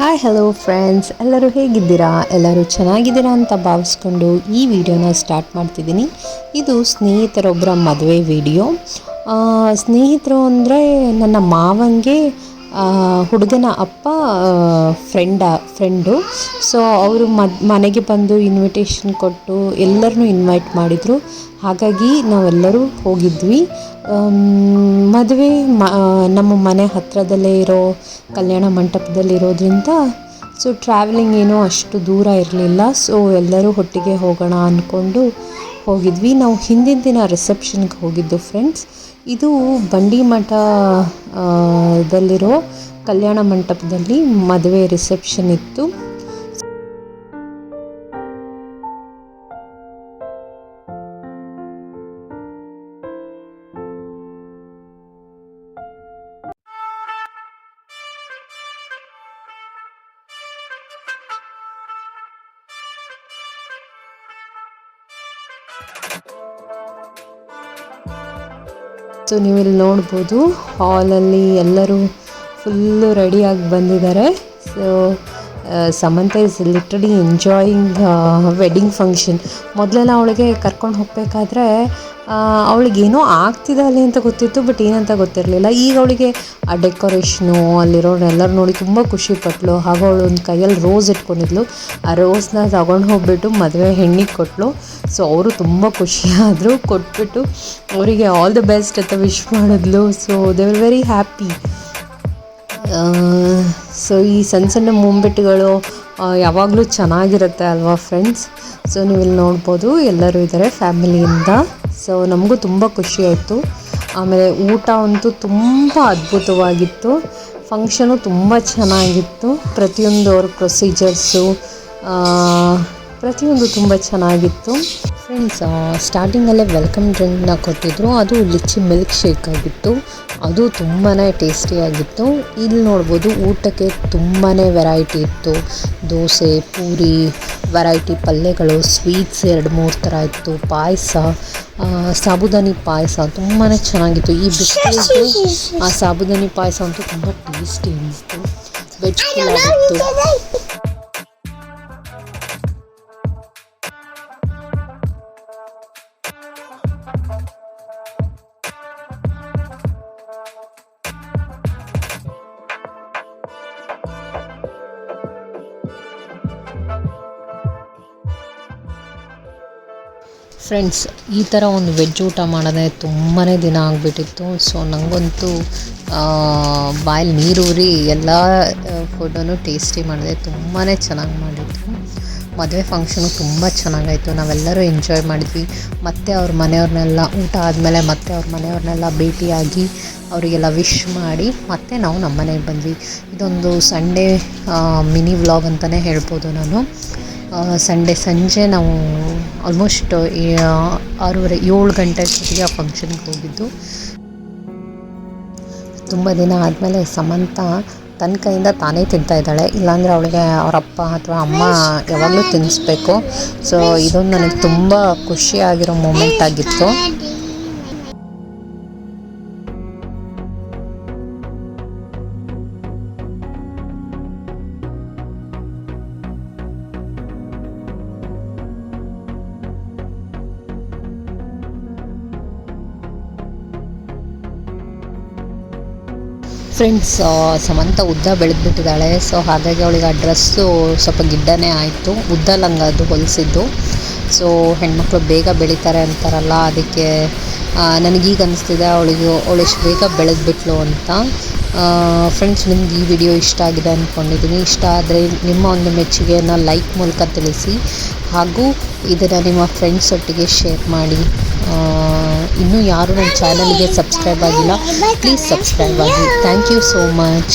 Hi hello friends ಎಲ್ಲರೂ ಹೇಗಿದ್ದೀರಾ? ಎಲ್ಲರೂ ಚೆನ್ನಾಗಿದ್ದೀರಾ ಅಂತ ಭಾವಿಸ್ಕೊಂಡು ಈ ವಿಡಿಯೋನ ಸ್ಟಾರ್ಟ್ ಮಾಡ್ತಿದ್ದೀನಿ. ಇದು ಸ್ನೇಹಿತರೊಬ್ಬರ ಮದುವೆ ವಿಡಿಯೋ ಸ್ನೇಹಿತರು ಅಂದರೆ ನನ್ನ ಮಾವಂಗೆ ಆ, ಹುಡುಗನ ಅಪ್ಪ ಫ್ರೆಂಡ ಫ್ರೆಂಡು ಸೊ ಅವರು ಮನೆಗೆ ಬಂದು ಇನ್ವಿಟೇಷನ್ ಕೊಟ್ಟು ಎಲ್ಲರನ್ನೂ ಇನ್ವೈಟ್ ಮಾಡಿದರು. ಹಾಗಾಗಿ ನಾವೆಲ್ಲರೂ ಹೋಗಿದ್ವಿ. ಮದುವೆ ಮ ನಮ್ಮ ಮನೆ ಹತ್ತಿರದಲ್ಲೇ ಇರೋ ಕಲ್ಯಾಣ ಮಂಟಪದಲ್ಲಿರೋದ್ರಿಂದ ಸೊ ಟ್ರಾವೆಲಿಂಗ್ ಏನೂ ಅಷ್ಟು ದೂರ ಇರಲಿಲ್ಲ. ಸೊ ಎಲ್ಲರೂ ಒಟ್ಟಿಗೆ ಹೋಗೋಣ ಅಂದ್ಕೊಂಡು ಹೋಗಿದ್ವಿ. ನಾವು ಹಿಂದಿನ ದಿನ ರಿಸೆಪ್ಷನ್ಗೆ ಹೋಗಿದ್ದು ಫ್ರೆಂಡ್ಸ್ ಇದು ದಲ್ಲಿರೋ ಕಲ್ಯಾಣ ಮಂಟಪದಲ್ಲಿ ಮದುವೆ ರಿಸೆಪ್ಷನ್ ಇತ್ತು. ಸೊ ಇಲ್ಲಿ ನೋಡ್ಬೋದು ಹಾಲಲ್ಲಿ ಎಲ್ಲರೂ ಫುಲ್ಲು ರೆಡಿಯಾಗಿ ಬಂದಿದ್ದಾರೆ. So Samantha is literally enjoying wedding function ಮೊದಲೆಲ್ಲ ಅವಳಿಗೆ ಕರ್ಕೊಂಡು ಹೋಗಬೇಕಾದ್ರೆ ಅವಳಿಗೇನೋ ಆಗ್ತಿದೆ ಅಲ್ಲಿ ಅಂತ ಗೊತ್ತಿತ್ತು ಬಟ್ ಏನಂತ ಗೊತ್ತಿರಲಿಲ್ಲ. ಈಗ ಅವಳಿಗೆ ಆ ಡೆಕೋರೇಷನು ಅಲ್ಲಿರೋರೆಲ್ಲರೂ ನೋಡಿ ತುಂಬ ಖುಷಿ ಪಟ್ಲು. ಹಾಗೂ ಅವಳು ಒಂದು ಕೈಯಲ್ಲಿ ರೋಸ್ ಇಟ್ಕೊಂಡಿದ್ಲು. ಆ ರೋಸ್ನ ತಗೊಂಡು ಹೋಗ್ಬಿಟ್ಟು ಮದುವೆ ಹೆಣ್ಣಿಗೆ ಕೊಟ್ಟಳು ಸೊ ಅವರು ತುಂಬ ಖುಷಿಯಾದರು. ಕೊಟ್ಬಿಟ್ಟು ಅವರಿಗೆ ಆಲ್ ದ ಬೆಸ್ಟ್ ಅಂತ ವಿಶ್ ಮಾಡಿದ್ಲು. So they are very happy so ಈ ಸಣ್ಣ ಸಣ್ಣ ಮೂಮೆಂಟ್ಗಳು ಯಾವಾಗಲೂ ಚೆನ್ನಾಗಿರುತ್ತೆ ಅಲ್ವಾ ಫ್ರೆಂಡ್ಸ್ ಸೊ ನೀವು ಇಲ್ಲಿ ನೋಡ್ಬೋದು. ಎಲ್ಲರೂ ಇದ್ದಾರೆ ಫ್ಯಾಮಿಲಿಯಿಂದ ಸೊ ನಮಗೂ ತುಂಬ ಖುಷಿಯಾಯಿತು ಆಮೇಲೆ ಊಟ ಅಂತೂ ತುಂಬ ಅದ್ಭುತವಾಗಿತ್ತು. ಫಂಕ್ಷನು ತುಂಬ ಚೆನ್ನಾಗಿತ್ತು. ಪ್ರತಿಯೊಂದು ಅವ್ರ ಪ್ರೊಸೀಜರ್ಸು ಪ್ರತಿಯೊಂದು ತುಂಬ ಚೆನ್ನಾಗಿತ್ತು. ಫ್ರೆಂಡ್ಸ್ ಸ್ಟಾರ್ಟಿಂಗಲ್ಲೇ ವೆಲ್ಕಮ್ ಡ್ರಿಂಕ್ನ ಕೊಟ್ಟಿದ್ರು. ಅದು ಲಿಚ್ಚಿ ಮಿಲ್ಕ್ ಶೇಕ್ ಆಗಿತ್ತು. ಅದು ತುಂಬಾ ಟೇಸ್ಟಿಯಾಗಿತ್ತು ಇಲ್ಲಿ ನೋಡ್ಬೋದು ಊಟಕ್ಕೆ ತುಂಬಾ ವೆರೈಟಿ ಇತ್ತು. ದೋಸೆ, ಪೂರಿ ವೆರೈಟಿ ಪಲ್ಯಗಳು ಸ್ವೀಟ್ಸ್ ಎರಡು ಮೂರು ಥರ ಇತ್ತು. ಪಾಯಸ ಸಾಬುದಾನಿ ಪಾಯಸ ತುಂಬಾ ಚೆನ್ನಾಗಿತ್ತು. ಈ ಬಿಸಿಲಿಗೆ ಆ ಸಾಬುದಾನಿ ಪಾಯಸ ಅಂತೂ ತುಂಬ ಟೇಸ್ಟಿ ಅನ್ನಿಸ್ತು ವೆಜ್ ಪುಲಾವ್ ಫ್ರೆಂಡ್ಸ್ ಈ ಥರ ಒಂದು ವೆಜ್ ಊಟ ಮಾಡೋದೇ ತುಂಬಾ ದಿನ ಆಗಿಬಿಟ್ಟಿತ್ತು. ಸೊ ನನಗಂತೂ ಬಾಯಲ್ಲಿ ನೀರೂರಿ ಎಲ್ಲ ಫುಡ್ಡನ್ನು ಟೇಸ್ಟಿ ಮಾಡಿದೆ ತುಂಬಾ ಚೆನ್ನಾಗಿ ಮಾಡಿತ್ತು ಮದುವೆ ಫಂಕ್ಷನು ತುಂಬ ಚೆನ್ನಾಗಾಯಿತು. ನಾವೆಲ್ಲರೂ ಎಂಜಾಯ್ ಮಾಡಿದ್ವಿ. ಮತ್ತು ಅವ್ರ ಮನೆಯವ್ರನ್ನೆಲ್ಲ, ಊಟ ಆದಮೇಲೆ ಮತ್ತೆ ಅವ್ರ ಮನೆಯವ್ರನ್ನೆಲ್ಲ ಭೇಟಿಯಾಗಿ ಅವರಿಗೆಲ್ಲ ವಿಶ್ ಮಾಡಿ ಮತ್ತೆ ನಾವು ನಮ್ಮ ಮನೆಗೆ ಬಂದ್ವಿ. ಇದೊಂದು ಸಂಡೇ ಮಿನಿ ವ್ಲಾಗ್ ಅಂತಲೇ ಹೇಳ್ಬೋದು ನಾನು. ಸಂಡೇ ಸಂಜೆ ನಾವು ಆಲ್ಮೋಸ್ಟ್ ಆರೂವರೆ, ಏಳು ಗಂಟೆ ಅಷ್ಟೊತ್ತಿಗೆ ಆ ಫಂಕ್ಷನ್ಗೆ ಹೋಗಿದ್ದು. ತುಂಬ ದಿನ ಆದಮೇಲೆ ಸಮಂತ ತನ್ನ ಕೈಯಿಂದ ತಾನೇ ತಿಂತಾ ಇದ್ದಾಳೆ. ಇಲ್ಲಾಂದರೆ ಅವಳಿಗೆ ಅವರಪ್ಪ ಅಥವಾ ಅಮ್ಮ ಯಾವಾಗಲೂ ತಿನ್ನಿಸ್ಬೇಕು ಸೊ ಇದೊಂದು ನನಗೆ ತುಂಬ ಖುಷಿಯಾಗಿರೋ ಮೂಮೆಂಟ್ ಆಗಿತ್ತು. ಫ್ರೆಂಡ್ಸ್ ಸಮಂತ ಉದ್ದ ಬೆಳೆದ್ಬಿಟ್ಟಿದ್ದಾಳೆ. ಸೊ ಹಾಗಾಗಿ ಅವಳಿಗೆ ಆ ಡ್ರೆಸ್ಸು ಸ್ವಲ್ಪ ಗಿಡ್ಡನೇ ಆಯಿತು. ಉದ್ದ ಲಂಗ ಅದು ಹೊಲಿಸಿದ್ದು. ಸೊ ಹೆಣ್ಮಕ್ಳು ಬೇಗ ಬೆಳೀತಾರೆ ಅಂತಾರಲ್ಲ, ಅದಕ್ಕೆ ನನಗೀಗ ಅನಿಸ್ತಿದೆ, ಅವಳಿಗೆ, ಅವಳು ಎಷ್ಟು ಬೇಗ ಬೆಳೆದ್ಬಿಟ್ಲು ಅಂತ. ಫ್ರೆಂಡ್ಸ್ ನಿಮ್ಗೆ ಈ ವಿಡಿಯೋ ಇಷ್ಟ ಆಗಿದೆ ಅಂದ್ಕೊಂಡಿದ್ದೀನಿ ಇಷ್ಟ ಆದರೆ ನಿಮ್ಮ ಒಂದು ಮೆಚ್ಚುಗೆಯನ್ನು ಲೈಕ್ ಮೂಲಕ ತಿಳಿಸಿ. ಹಾಗೂ ಇದನ್ನು ನಿಮ್ಮ ಫ್ರೆಂಡ್ಸ್ ಒಟ್ಟಿಗೆ ಶೇರ್ ಮಾಡಿ. ಇನ್ನೂ ಯಾರು ನನ್ನ ಚಾನಲ್ಗೆ ಸಬ್ಸ್ಕ್ರೈಬ್ ಆಗಿಲ್ಲ ಪ್ಲೀಸ್ ಸಬ್ಸ್ಕ್ರೈಬ್ ಆಗಿ. Thank you so much